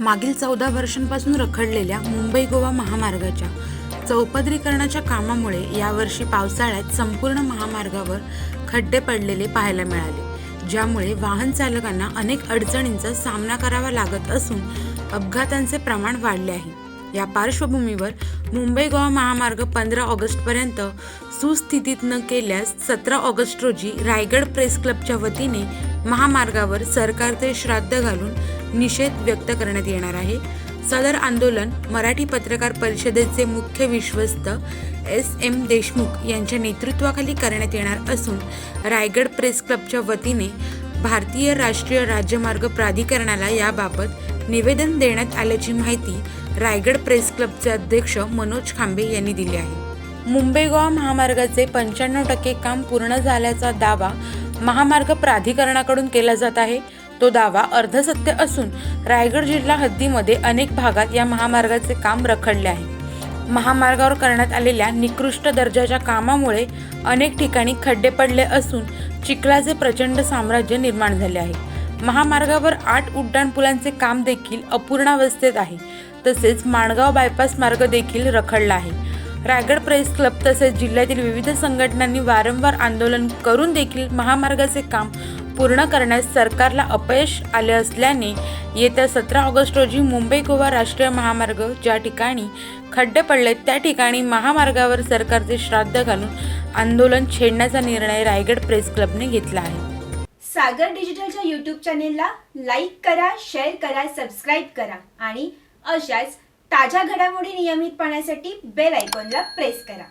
मागील चौदा वर्षांपासून रखडलेल्या मुंबई गोवा महामार्गाच्या चौपदरीकरणाच्या कामामुळे यावर्षी पावसाळ्यात संपूर्ण महामार्गावर खड्डे पडलेले पाहायला मिळाले ज्यामुळे वाहन चालकांना अनेक अडचणींचा सामना करावा लागत असून अपघातांचे प्रमाण वाढले आहे. या पार्श्वभूमीवर मुंबई गोवा महामार्ग पंधरा ऑगस्टपर्यंत सुस्थितीत न केल्यास सतरा ऑगस्ट रोजी रायगड प्रेस क्लबच्या वतीने महामार्गावर सरकारचे श्राद्ध घालून निषेध व्यक्त करण्यात येणार आहे. सदर आंदोलन मराठी पत्रकार परिषदेचे मुख्य विश्वस्त एस एम देशमुख यांच्या नेतृत्वाखाली करण्यात येणार असून रायगड प्रेस क्लबच्या वतीने भारतीय राष्ट्रीय राज्यमार्ग प्राधिकरणाला याबाबत निवेदन देण्यात आल्याची माहिती रायगड प्रेस क्लबचे अध्यक्ष मनोज खांबे यांनी दिली आहे. मुंबई गोवा महामार्गाचे पंच्याण्णव टक्के काम पूर्ण झाल्याचा दावा महामार्ग प्राधिकरणाकडून केला जात आहे. तो दावा अर्धसत्य असून रायगड जिल्हा हद्दीमध्ये अनेक भागात या महामार्गाचे काम रखडले आहे. महामार्गावर करण्यात आलेल्या निकृष्ट दर्जाच्या कामामुळे अनेक ठिकाणी खड्डे पडले असून चिखलाचे प्रचंड साम्राज्य निर्माण झाले आहे. महामार्गावर आठ उड्डाणपुलांचे काम देखील अपूर्णावस्थेत आहे. तसेच माणगाव बायपास मार्ग देखील रखडला आहे. रायगड प्रेस क्लब तसेच जिल्ह्यातील विविध संघटनांनी वारंवार आंदोलन करून देखील महामार्गाचे काम पूर्ण करण्यास सरकारला अपयश आले असल्याने येत्या सतरा ऑगस्ट रोजी मुंबई गोवा राष्ट्रीय महामार्ग ज्या ठिकाणी खड्डे पडले त्या ठिकाणी महामार्गावर सरकारचे श्राद्ध घालून आंदोलन छेडण्याचा निर्णय रायगड प्रेस क्लबने घेतला आहे. सागर डिजिटलच्या यूट्यूब चॅनेलला लाईक करा शेअर करा सबस्क्राईब करा आणि अशाच ताज्या घडामोडी नियमित पाहण्यासाठी बेल आयकॉनला प्रेस करा.